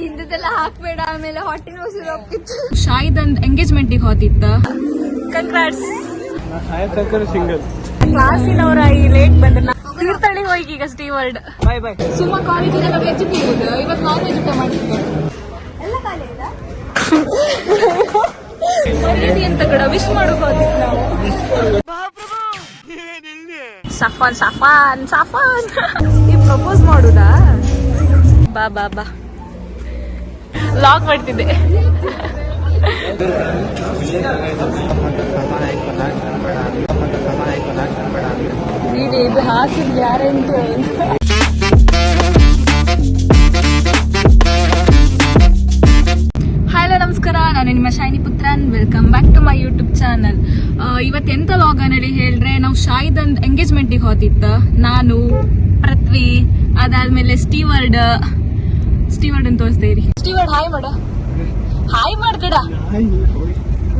ಹಿಂದದೆಲ್ಲ ಹಾಕ್ಬೇಡ ಆಮೇಲೆ ಹೊಟ್ಟೆ ನೋವು ಶುರು ಆಗ್ತಿತ್ತು ಅಂದ್ ಎಂಗೇಜ್ಮೆಂಟಿಗೆ ಹೋತಿತ್ತ ಕಂಗ್ರಾಟ್ಸ್ ಸಿಂಗಲ್ ಕ್ಲಾಸಿನವರ ಈ ಲೇಟ್ ಬಂದ್ರ ತೀರ್ಥಹಳ್ಳಿ ಹೋಗಿ ಈಗ ಸ್ಟೀವರ್ಡ್ ಬೈ ಬೈ ಸುಮ್ಮ ಕಾಲೇಜಿಗೆ ನಾವು ಹೆಚ್ಚು ತಿರುಗುದು ಇವತ್ತು ನಾನ್ ವೆಜ್ ಊಟ ಮಾಡಿದ್ದೆ ಎಲ್ಲ ಖಾಲಿ ಇದೆ? ಅಂತ ಕಡ ವಿಶ್ ಮಾಡೋಕೆ ಹೋದಿತ್ತು ನಾವು. ಸಫಾನ್ ಸಫಾನ್ ಸಫಾನ್ ಈ ಪ್ರಪೋಸ್ ಮಾಡುದಾ? ಬಾ ಬಾ ಬಾ. ಲಾಗ್ ಮಾಡ್ತಿದ್ದೆ. ಇದು ಹಾಕಿದ್ ಯಾರಂತ ಹಲೋ ನಮಸ್ಕಾರ ನಾನು ನಿಮ್ಮ Shaini Puthran. Welcome back to my YouTube channel ಇವತ್ತು ಎಂತ ಲಾಗ್ ಅನ್ನಲಿ ಹೇಳ್ರೆ ನಾವು ಶಾಯಿದಂದ್ ಎಂಗೇಜ್ಮೆಂಟಿಗೆ ಹೋದಿತ್ತ ನಾನು ಪೃಥ್ವಿ ಅದಾದ್ಮೇಲೆ ಸ್ಟೀವರ್ಡ್ ಸ್ಟೀವರ್ಡ್ ಅಂತ ತೋರಿಸ್ತೀರಿ. ಸ್ಟೀವರ್ಡ್ ಹಾಯ್ ಮಾಡ. ಹಾಯ್ ಮಾಡ್ಕಡ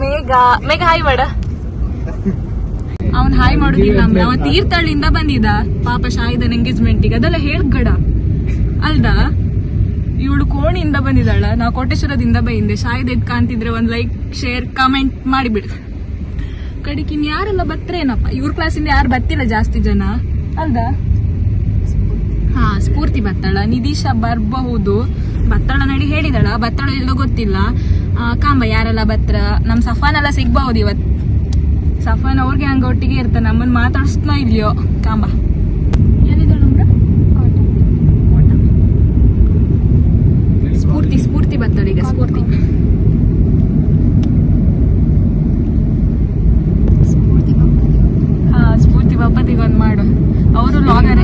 ಮೇಘ ಮೇಘ ಹಾಯ್ ಮಾಡ. ಅವನ್ ಹಾಯ್ ಮಾಡುದಿಲ್ಲ ಅಂದ್ರೆ ಅವ ತೀರ್ಥಹಳ್ಳಿಯಿಂದ ಬಂದಿದ ಪಾಪ ಶಾಯಿದನ್ ಎಂಗೇಜ್ಮೆಂಟಿಗೆ ಅದೆಲ್ಲ ಹೇಳ್ಗಡ ಅಲ್ದಾ? ಇವಳು ಕೋಣಿಯಿಂದ ಬಂದಿದ್ದಾಳ. ನಾ ಕೋಟೇಶ್ವರದಿಂದ ಬೈಂದೆ. ಶಾಯಿದ್ ಎದ್ ಕಾಣ್ತಿದ್ರೆ ಒಂದ್ ಲೈಕ್ ಶೇರ್ ಕಮೆಂಟ್ ಮಾಡಿಬಿಡ. ಕಡಿಕಿನ್ ಯಾರೆಲ್ಲ ಬತ್ತರೇನಪ್ಪ ಇವ್ರ ಕ್ಲಾಸಿಂದ ಯಾರು ಬತ್ತಿಲ್ಲ ಜಾಸ್ತಿ ಜನ? ಅಲ್ದಾ? ಹಾ ಸ್ಫೂರ್ತಿ ಬತ್ತಾಳ ನಿದೀಶ ಬರಬಹುದು. ಬತ್ತಾಳ ನಡಿ ಹೇಳಿದಳ ಬತ್ತಾಳ ಎಲ್ಲೋ ಗೊತ್ತಿಲ್ಲ. ಕಾಂಬ ಯಾರೆಲ್ಲ ಬತ್ರ? ನಮ್ ಸಫಾನ್ ಎಲ್ಲ ಸಿಗ್ಬಹುದು ಇವತ್. ಸಫಾನ್ ಅವ್ರಿಗೆ ಹಂಗ ಒಟ್ಟಿಗೆ ಇರ್ತಾನೆ ನಮ್ಮನ್ ಮಾತಾಡಿಸ್ತಾ ಇಲ್ಯೋ ಕಾಂಬ. ಸ್ಫೂರ್ತಿ ಸ್ಫೂರ್ತಿ ಬತ್ತಳ ಈಗ ಸ್ಫೂರ್ತಿ. ಸ್ಫೂರ್ತಿ ಹಾ ಸ್ಫೂರ್ತಿ ಬಾಪತಿಗೆ ಮಾಡು ಅವರು ಲಾಗರ್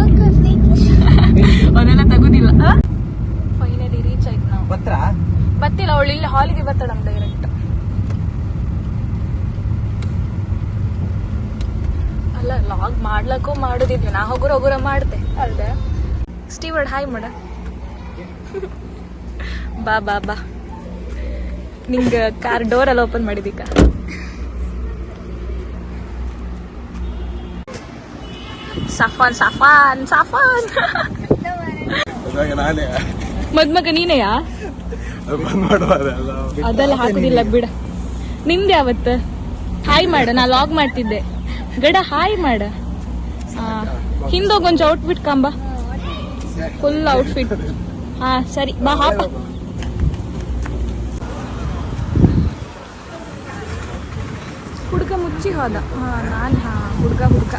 ಅವರೆಲ್ಲ ತಗೋದಿಲ್ಲ ಫೈನಲಿ ರೀಚ್ ಆಯ್ತು ನಾವು. ಬತ್ರಾ ಬತ್ತಿಲ್ಲ ಅವಳು ಇಲ್ಲಿ ಹಾಲಿಗೆ ಬರ್ತಾಳ ಡೈರೆಕ್ಟ್ ಅಲ್ಲ ಲಾಗ್ ಮಾಡ್ಲಕ್ಕೂ ಮಾಡುದಿದ್ವಿ ನಾ ಹೋಗುರ ಹೋಗುರ ಮಾಡ್ದೆ. ಅಲ್ದೆ? ಸ್ಟೀವರ್ಡ್ ಹಾಯ್ ಮಾಡ. ಬಾ ಬಾ ಬಾ. ನಿಂಗ ಕಾರ್ ಡೋರ್ ಎಲ್ಲ ಓಪನ್ ಮಾಡಿದೀಕ ಸಫಾನ್ ಸಫಾನ್ ಸಫಾನ್ ನಾನೇ ಮದ್ಮಗ ನೀನೆಯಾ ಅದೆಲ್ಲ ಹಾಕುದಿಲ್ಲ, ಬಿಡ. ನಿಂದೆ ಯಾವತ್ತು? ಹಾಯ್ ಮಾಡ, ನಾ ಲಾಗ್ ಮಾಡ್ತಿದ್ದೆ. ಗಡ ಹಾಯ್ ಮಾಡ. ಹಿಂದೋಗ್ ಒಂಚು ಔಟ್ಫಿಟ್ ಕಂಬ. ಫುಲ್ ಔಟ್ಫಿಟ್ ಹಾ, ಸರಿ, ಬಾ, ಹಾಪ. ಹುಡ್ಗ ಮುಚ್ಚಿ ಹೋದ. ಹಾ, ನಾನು, ಹಾ, ಹುಡ್ಗ ಹುಡ್ಗ.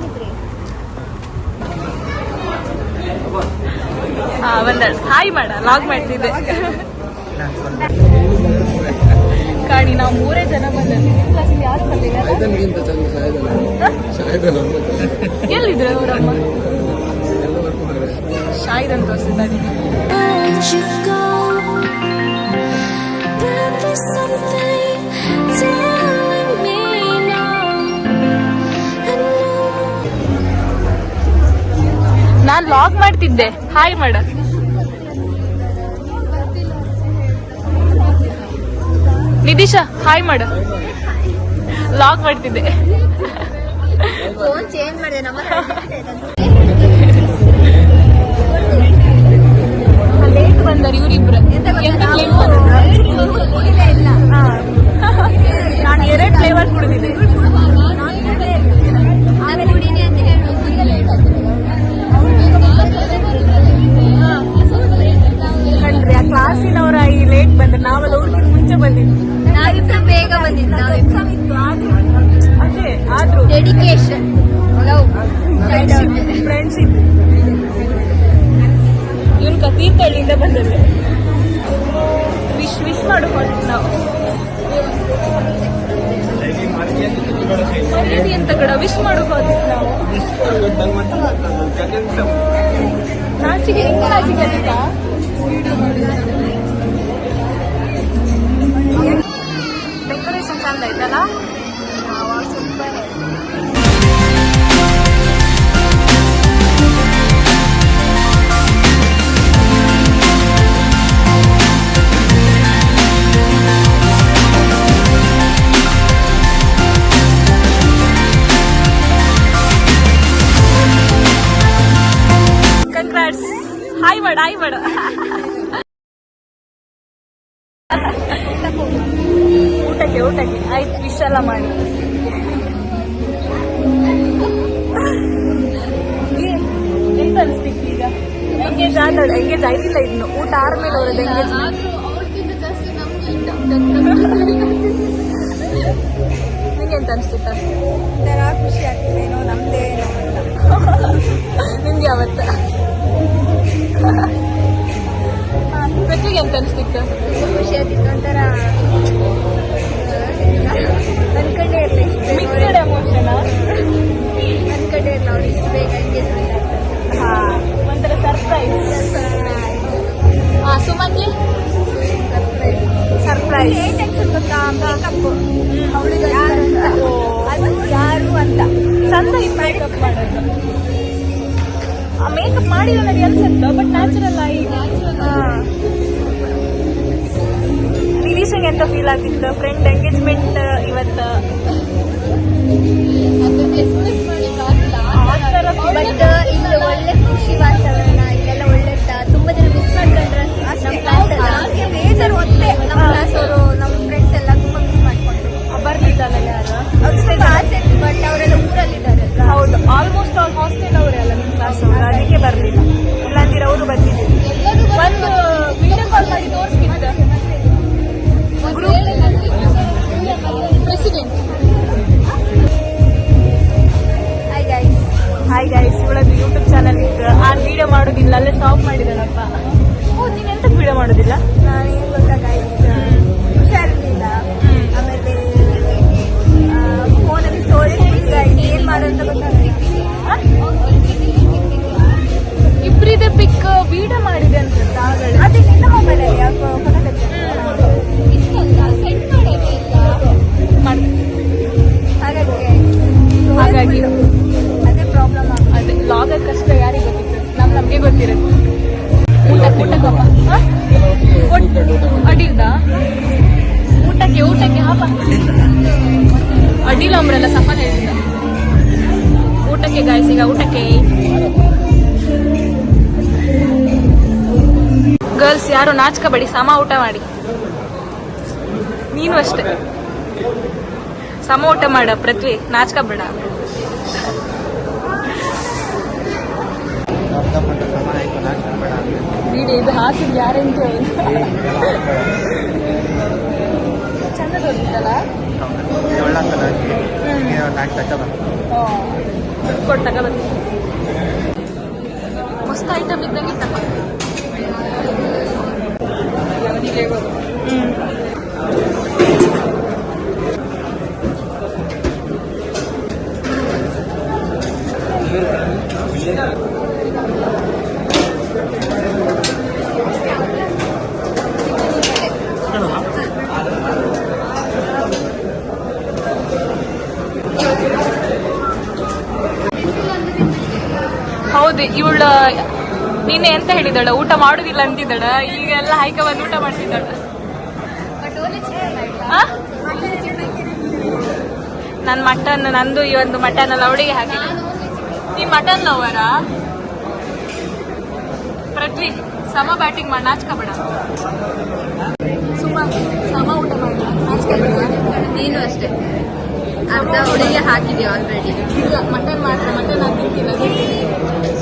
ಏನಿದ್ರಿ ಹಾಯ್ ಮಾಡ ಲಾಗ್ ಮಾಡ್ತಿದ್ದೆ. ಕಾಣಿ ನಾವು ಮೂರೇ ಜನ ಬಂದಲ್ಲಿ ಯಾರು ಬರ್ಲಿಲ್ಲ? ಎಲ್ಲಿದ್ರು ಅವರಮ್ಮ? ತೋರಿಸಿದ್ದಾರೆ something ನಾನ್ ಲಾಗ್ ಮಾಡ್ತಿದ್ದೆ. ಹಾಯ್ ಮಾಡ ನಿಧಿಶಾ ಹಾಯ್ ಮಾಡ ಲಾಗ್ ಮಾಡ್ತಿದ್ದೆ. ಬಂದರು ಇವರಿಬ್ರು. ತೀರ್ಥಹಳ್ಳಿಯಿಂದ ಬಂದದ್ದು. ವಿಶ್ ವಿಶ್ ಮಾಡ್ಕೊಂಡ್ರಿ ನಾವು. ಅಂತ ವಿಶ್ ಮಾಡೋಕೆ ಹೋದಿತ್ತು ನಾವು. ಡೆಕೋರೇಷನ್ ಚಂದ ಆಯ್ತಲ್ಲ ಎಂಗೇಜ್ ಆದ ಎಂಗೇಜ್ ಆಗಿಲ್ಲ ಇನ್ನು ಊಟ ಆದ್ಮೇಲೆ ಅವ್ರದ್ದು ಎಂಗೇಜ್ ನಿಂಗೆ ಎಂತ ಅನಿಸ್ತಿತ್ತು ಖುಷಿ ಆಗ್ತದೇನೋ ನಮ್ದೇನೋ ನಿಮ್ಗೆ ಯಾವತ್ತ? ಪ್ರತಿಗೆ ಎಂತ ಅನಿಸ್ತಿತ್ತು ಖುಷಿ ಆಗ್ತಿತ್ತು ಒಂಥರ ಅನ್ಕೊಂಡೇ ಇರಲಿ ಮಿಕ್ಸಡ್ ಎಮೋಷನ್ ಅನ್ಕೊಂಡೇ ಇರಲ್ಲ ಅವ್ರು ಇಷ್ಟು. ಬೇಗ ಎಂಗೇಜ್ ಆಗ್ತದೆ ಸರ್ಪ್ರೈಸ್ ಹಾ ಸುಮನ್ಗೆ ಸರ್ಪ್ರೈಸ್ ಮೇಕಪ್ ಅವಳಿಗೆ ಯಾರು ಅಂತ ಅದು ಯಾರು ಅಂತ ಚಂದ ಇತ್ತು ಮೇಕಪ್ ಮಾಡೋದು ಮೇಕಪ್ ಮಾಡಿಲ್ಲ ನನಗೆ ಅನ್ಸುತ್ತೆ ಬಟ್ ನ್ಯಾಚುರಲ್ ಆಗಿ ನಿರೀಶಂಗೆ ಎಂತ ಫೀಲ್ ಆಗಿತ್ತು ಫ್ರೆಂಡ್ ಎಂಗೇಜ್ಮೆಂಟ್ ಇವತ್ತು? ಅಲ್ಲೇ ಸ್ಟಾಪ್ ಮಾಡಿದಳಪ್ಪ ಓ ನೀನು ಎಂತ ವಿಡಿಯೋ ಮಾಡೋದಿಲ್ಲ? ನಾನು ಏನ್ ಗೊತ್ತಾ ಗೈಸ್ ಹುಷಾರಿರ್ಲಿಲ್ಲ. ಆಮೇಲೆ ಫೋನಲ್ಲಿ ಸ್ಟೋರೇಜ್ ಗೈಸ್ ಏನ್ ಮಾಡೋಂತ ಗೊತ್ತಾಗ್ತಿಲ್ಲ ಇಬ್ಬರಿದೆ ಪಿಕ್ ವಿಡಿಯೋ ಮಾಡಿದೆ ಅಂತ ಆಗಲೇ ಅದೇ ನಿನ್ನ ಮೊಬೈಲ್ ಯಾಕೆ ಫೋಟೋ ನಾಚ್ಕಬೇಡಿ ಸಮ ಊಟ ಮಾಡಿ. ನೀನು ಅಷ್ಟೇ. ಸಮ ಊಟ ಮಾಡ, ಪೃಥ್ವಿ. ನಾಚ್ಕೋಬೇಡ ನೀಡಿ ಇದು ಹಾಕಿದ್ ಯಾರೆಂತ? ಚಂದ ಕೊಟ್ಟು ಮಸ್ತ್ ಐಟಮ್ ಇದ್ದಂಗೆ ಇತ್ತಪ್ಪ ಹೌದು ಇವಳ ಹೇಳಿದಳ ಊಟ ಮಾಡುದಿಲ್ಲ ಅಂತಿದ್ದಳ ಈಗೆಲ್ಲ ಹೈಕ ಬಂದು ಊಟ ಮಾಡ್ತಿದ್ದಾಳೆ. ನನ್ನ ನನ್ ಮಟನ್ ನಂದು ಈ ಒಂದು ಮಟನ್ ಅಲ್ಲ ಅವಳಿಗೆ ಹಾಕಿ ಈ ಮಟನ್ ಲವರ ಪೃಥ್ವಿ ಸಮ ಬ್ಯಾಟಿಂಗ್ ಮಾಡಿ ನಾಚ್ಕೋಬೇಡ. ಸುಮ್ಮ ಸಮ ಊಟ ಮಾಡ. ನೀನು ಅಷ್ಟೇ. ಅರ್ಧ ಹುಡುಗಿ ಹಾಕಿದ್ಯಾ ಆಲ್ರೆಡಿ ಇಲ್ಲ ಮಟನ್ ಮಾತ್ರ ಮಟನ್ ಹಾಕಿರ್ತಿಲ್ಲ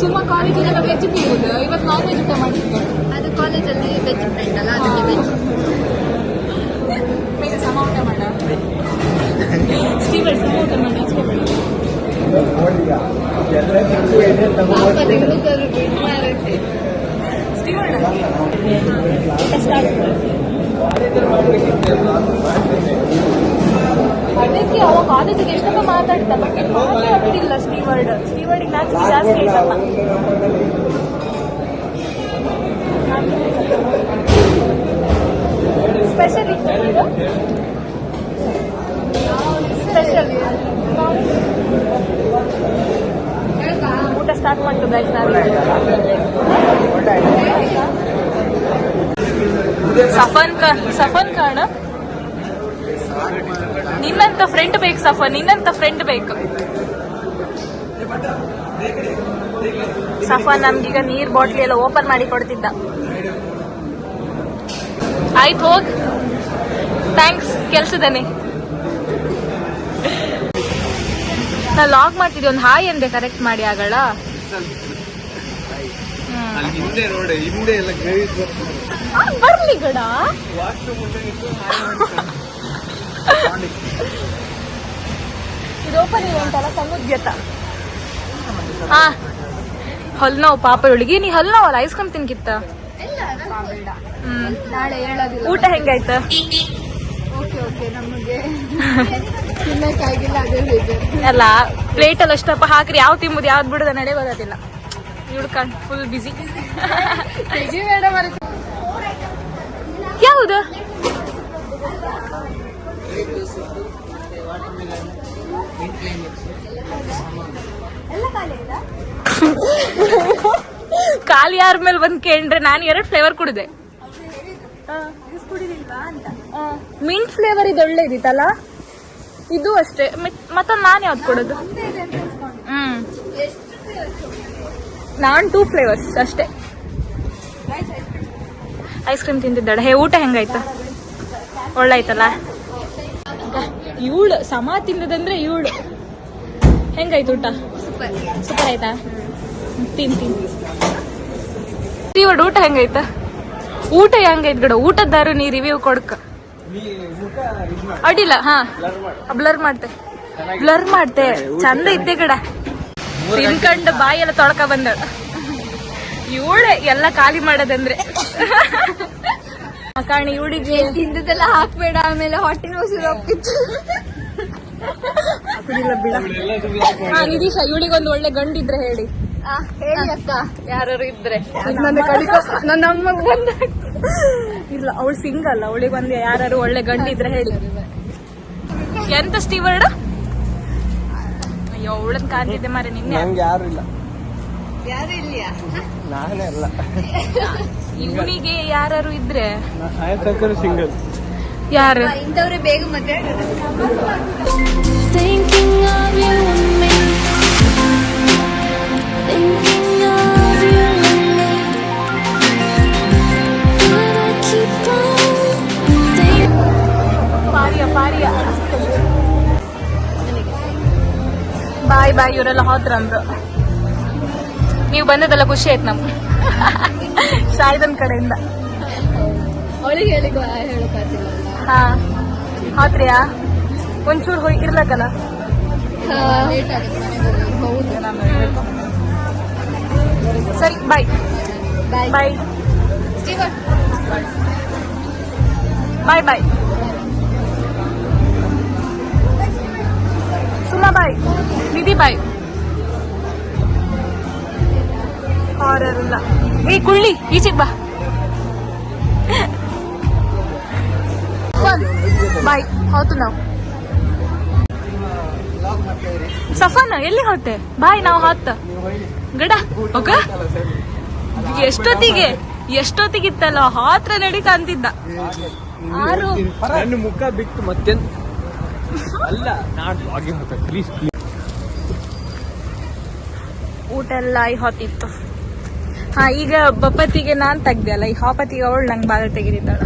ಸುಮ್ಮ ಕಾಲೇಜಿಗೆಲ್ಲ ವೆಜ್ ತಿನ್ನುವುದು ಇವತ್ತು ನಾನ್ ವೆಜ್ ಊಟ ಮಾಡಿದ್ದು ಅದು ಕಾಲೇಜಲ್ಲಿ ವೆಜ್ ಫ್ರೆಂಡ್ ಅಲ್ಲ ಅದಕ್ಕೆ ವೆಜ್ ಬೇಗ ಸಮ ಊಟ ಮಾಡ. ಸ್ಟೀವರ್ಡ್ ಸಮ ಊಟ ಮಾಡಿ ಸ್ಟೀವರ್ಡ್ ಊಟ ಸ್ಟಾರ್ಟ್ ಅದಕ್ಕೆ ಅವ ಕಾಲೇಜಿಗೆ ಎಷ್ಟಪ್ಪ ಮಾತಾಡ್ತಾ ಬಟ್ ಮಾತಾಡ್ತಿಲ್ಲ ಸ್ಟೀವರ್ಡ್ ಸ್ಟೀವರ್ಡಿಗೆ ನಾಚಿಕೆ ಜಾಸ್ತಿ ಆಯ್ತಪ್ಪ ಸ್ಪೆಷಲ್ ಇತ್ತು ಸ್ಪೆಷಲ್ ಊಟ ಸ್ಟಾರ್ಟ್ ಮಾಡ್ತು ಗೈಸ್ ಸಫನ್ ಖಾನ್ ಸಫನ್ ಖಾನ್ ನಿನ್ನಂತ ಫ್ರೆಂಡ್ ಬೇಕು ಸಫ ನಿನ್ನಂತ ಫ್ರೆಂಡ್ ಬೇಕು. ಸಫಾ ನಮ್ಗೀಗ ನೀರ್ ಬಾಟ್ಲಿ ಎಲ್ಲ ಓಪನ್ ಮಾಡಿ ಕೊಡ್ತಿದ್ದ. ಆಯ್ತು ಹೋಗ್. ಥ್ಯಾಂಕ್ಸ್ ಕೆಲ್ಸದನೆ. ನಾ ಲಾಗ್ ಮಾಡ್ತಿದ್ದೆ ಒಂದು ಹಾಯ್ ಅಂದೆ ಕರೆಕ್ಟ್ ಮಾಡಿ ಆಗಲ್ಲ ಬರ್ಲಿ ಗಡ. ಇದು ಓಪನ್ ಉಂಟಲ್ಲ ಸಮುದ್ಯತ. ಹಾ ಹಲ್ ನೋವು ಪಾಪ ಇವಳಿಗೆ ನೀ ಹಲ್ ನೋವಲ್ಲ ಐಸ್ ಕ್ರೀಮ್ ತಿನ್ಕಿತ್ತ ಊಟ ಹೆಂಗಾಯ್ತ? ಅಲ್ಲ ಪ್ಲೇಟ್ ಅಲ್ಲಿ ಅಷ್ಟಪ್ಪ ಹಾಕ್ರಿ ಯಾವ್ ತಿಂಬುದು ಯಾವ್ದು ಬಿಡುದ ನಡೆ ಬರೋದಿಲ್ಲ. ಇವಳು ಕಣ್ ಫುಲ್ ಬಿಸಿ ಯಾವುದು? ಖಾಲಿ ಖಾಲಿ ಯಾರ ಮೇಲೆ ಬಂದ್ ಕೇಳ್ರೆ ನಾನು ಎರಡು ಫ್ಲೇವರ್ ಕುಡಿದೆ. ಮಿಂಟ್ ಫ್ಲೇವರ್ ಇದು ಒಳ್ಳೇದಿತ್ತಲ್ಲ ಇದು ಅಷ್ಟೇ. ಮತ್ತೊಂದು ನಾನು ಯಾವ್ದು ಕೊಡೋದು? ಹ್ಮ್. ನಾನ್ ಟೂ ಫ್ಲೇವರ್ಸ್ ಅಷ್ಟೇ. ಐಸ್ ಕ್ರೀಮ್ ಐಸ್ ಕ್ರೀಮ್ ತಿಂತಿದ್ದಾಳೆ. ಹೇ, ಊಟ ಹೆಂಗಾಯ್ತು? ಒಳ್ಳಾಯ್ತಲ್ಲ ಇವಳು ಸಮ ತಿಂದದಂದ್ರೆ ಇವಳು ಹೆಂಗಾಯ್ತು ಊಟ? ಸೂಪರ್. ಸೂಪರ್ ಆಯ್ತಾ? ತಿಂತೀನಿ ತಿನ್. ಇವಳು ಊಟ ಹೆಂಗಾಯ್ತ? ಊಟ ಹೆಂಗೈತ್ ಗಡ ಊಟದ್ದಾರು ನೀ ರಿವ್ಯೂ ಕೊಡ್ಕ. ಅಡಿಲ್ಲ ಹಾ. ಬ್ಲರ್ ಮಾಡ್ತೆ. ಬ್ಲರ್ ಮಾಡ್ತೆ. ಚಂದ ಇದ್ದೆ ಗಡ. ತಿನ್ಕಂಡು ಬಾಯಿ ಎಲ್ಲ ತೊಳ್ಕ ಬಂದ ಇವಳೆ ಎಲ್ಲ ಖಾಲಿ ಮಾಡೋದಂದ್ರೆ. ಕಾರಣ ಇವಳಿಗೆ ತಿಂದದೆಲ್ಲ ಹಾಕ್ಬೇಡ ಆಮೇಲೆ ಹೊಟ್ಟೆ ನೋವು ಶುರು ಆಗ್ತಿತ್ತು. ನಿದೀಶ ಇವಳಿಗೊಂದು ಒಳ್ಳೆ ಗಂಡಿದ್ರೆ ಹೇಳಿ. ಹೇಳಿ ಅಕ್ಕ. ಯಾರು ಇದ್ರೆ. ನನ್ನ ಕಡಿಕೊ ನನ್ನ ಬಂದ ಇಲ್ಲ ಅವಳು ಸಿಂಗಲ್ ಅವಳಿಗೊಂದು ಯಾರು ಒಳ್ಳೆ ಗಂಡಿದ್ರೆ ಹೇಳಿ. ಎಂತ ಸ್ಟೀವರ್ಡ್? ಅಯ್ಯೋ ಅವಳನ್ ಕಾಣ್ತಿದ್ದೆ ಮಾರೆ ನಿನ್ನೆ. ಯಾರು ಇಲ್ಲ. ಯಾರು ಇಲ್ಲಿಯಾ ನಾನೇ ಅಲ್ಲ ಇವನಿಗೆ ಯಾರು ಇದ್ರೆ ಸಿಂಗಲ್ ಯಾರು ಇಂಥವ್ರೆ ಬೇಗ ಪಾರಿಯ ಬಾಯ್ ಬಾಯ್ ಇವರೆಲ್ಲ ಹೋದ್ರಂದ್ರು ನೀವು ಬಂದದೆಲ್ಲ ಖುಷಿ ಆಯ್ತು ನಮ್ಗೆ. ಶಾಯ್ದನ್ ಕಡೆಯಿಂದ. ಅವಳಿಗೆ ಹೇಳಿ ಹೇಳಕ್ಕಾಗ್ತಿಲ್ಲ ಹಾ. ಹೋದ್ರಿಯಾ ಒಂಚೂರು ಹೋಗಿ ಇರ್ಲಕ್ಕಲ್ಲ ಲೇಟ್ ಆಗುತ್ತೆ ಮನೆಗೆ ಹೋಗಿ. ಹೌದು. ಸರಿ bye bye bye Steven bye bye Suma bye Nidhi bye horror ಇಲ್ಲ ಏ ಕುಳ್ಳಿ ಈಚೆಗೆ ಬಾ. ಬಾಯ್ ಹೌದು ನಾವು. ಸಫಾನ ಎಲ್ಲಿ ಹೋತೆ? ಬಾಯ್ ನಾವು ಹತ್ತ ಗಡ ಓಕ ಎಷ್ಟೊತ್ತಿಗೆ ಎಷ್ಟೊತ್ತಿಗಿತ್ತಲ್ಲ ಹಾತ್ರ ನಡಿ ಅಂತಿದ್ದ. ಆರು. ನನ್ನ ಮುಖ ಬಿಟ್ಟು ಮತ್ತೆ ಅಲ್ಲ ನಾನ್ ಹೋಗ್ತಾ ಪ್ಲೀಸ್ ಊಟ ಎಲ್ಲ ಹೊತ್ತಿತ್ತು ಹಾ, ಈಗ ಬಪ್ಪತ್ತಿಗೆ ನಾನ್ ತೆಗ್ದೆ ಅಲ್ಲ, ಈ ಹಾಪತ್ತಿಗೆ ಅವಳು ನಂಗೆ ಬಾಲ ತೆಗಿರಿದ್ದಾಳ.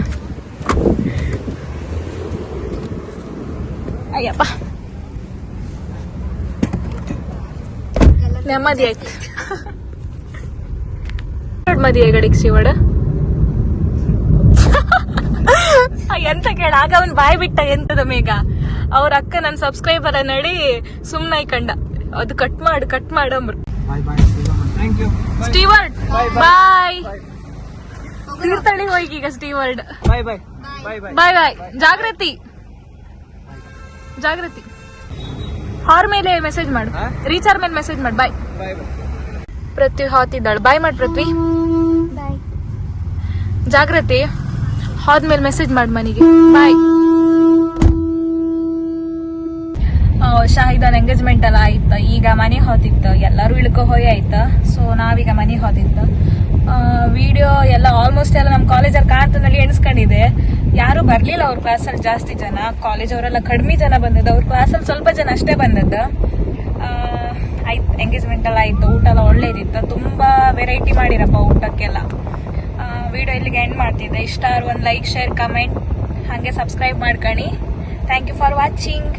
ಅಯ್ಯಪ್ಪ. ನೆಮ್ಮದಿ ಆಯ್ತು. ಮದಿ ಗಡಿಗೆ ಶಿವಡ ಎಂತ ಕೇಳ, ಆಗ ಅವನ್ ಬಾಯ್ ಬಿಟ್ಟ ಎಂತದ ಮೇಗ ಅವ್ರ ಅಕ್ಕ ನನ್ ಸಬ್ಸ್ಕ್ರೈಬರ್ ನಡಿ ಸುಮ್ಮನೆ ಕಂಡ ಅದು ಕಟ್ ಮಾಡು cut ಮಾಡಂಬ್ರು bye bye thank you Steward bye Tirthahalli ಹೋಗಿ ಈಗ ಸ್ಟೀವರ್ಡ್ ಬಾಯ್ ಬಾಯ್ ಬಾಯ್ ಬಾಯ್ ಜಾಗೃತಿ. ಜಾಗೃತಿ. ಅವ್ರ ಮೇಲೆ ಮೆಸೇಜ್ ಮಾಡು? ರೀಚಾರ್ ಮೇಲೆ ಮೆಸೇಜ್ ಮಾಡು. ಬಾಯ್ ಬಾಯ್ ಬಾಯ್ ಪೃಥ್ವಿ ಹಾತಿದ್ದಾಳು ಬಾಯ್ ಮಾಡಿ ಪೃಥ್ವಿ. ಬಾಯ್ ಜಾಗೃತಿ ಹೋದ್ಮೇಲೆ ಮೆಸೇಜ್ ಮಾಡಿ ಮನೆಗೆ. ಬಾಯ್ ಶಾಹಿದನ್ ಎಂಗೇಜ್ಮೆಂಟ್ ಎಲ್ಲ ಆಯ್ತು. ಈಗ ಮನೆ ಹೋತಿತ್ತು. ಎಲ್ಲರೂ ಇಳ್ಕೊ ಹೋಯ್ ಆಯ್ತು. ಸೊ ನಾವೀಗ ಮನೆ ಹೋತಿತ್ತು. ವಿಡಿಯೋ ಎಲ್ಲ ಆಲ್ಮೋಸ್ಟ್ ಎಲ್ಲ ನಮ್ಮ ಕಾಲೇಜಲ್ಲಿ ಕಾರ್ತನಲ್ಲಿ ಎಣಿಸ್ಕೊಂಡಿದೆ. ಯಾರು ಬರಲಿಲ್ಲ ಅವ್ರ ಕ್ಲಾಸಲ್ಲಿ ಜಾಸ್ತಿ ಜನ. ಕಾಲೇಜ್ ಅವರೆಲ್ಲ ಕಡಿಮೆ ಜನ ಬಂದದ್ದು. ಅವ್ರ ಕ್ಲಾಸಲ್ಲಿ ಸ್ವಲ್ಪ ಜನ ಅಷ್ಟೇ ಬಂದದ್ದು. ಆಯ್ತು ಎಂಗೇಜ್ಮೆಂಟ್ ಎಲ್ಲ ಆಯ್ತು. ಊಟ ಎಲ್ಲ ಒಳ್ಳೇದಿತ್ತು. ತುಂಬಾ ವೆರೈಟಿ ಮಾಡಿರಪ್ಪ ಊಟಕ್ಕೆಲ್ಲ. ವಿಡಿಯೋ ಇಲ್ಲಿಗೆ ಎಂಡ್ ಮಾಡ್ತಿದ್ದೆ. ಇಷ್ಟ ಒಂದು ಲೈಕ್ ಶೇರ್ ಕಮೆಂಟ್ ಹಾಗೆ ಸಬ್ಸ್ಕ್ರೈಬ್ ಮಾಡ್ಕೊಳ್ಳಿ ಥ್ಯಾಂಕ್ ಯು ಫಾರ್ ವಾಚಿಂಗ್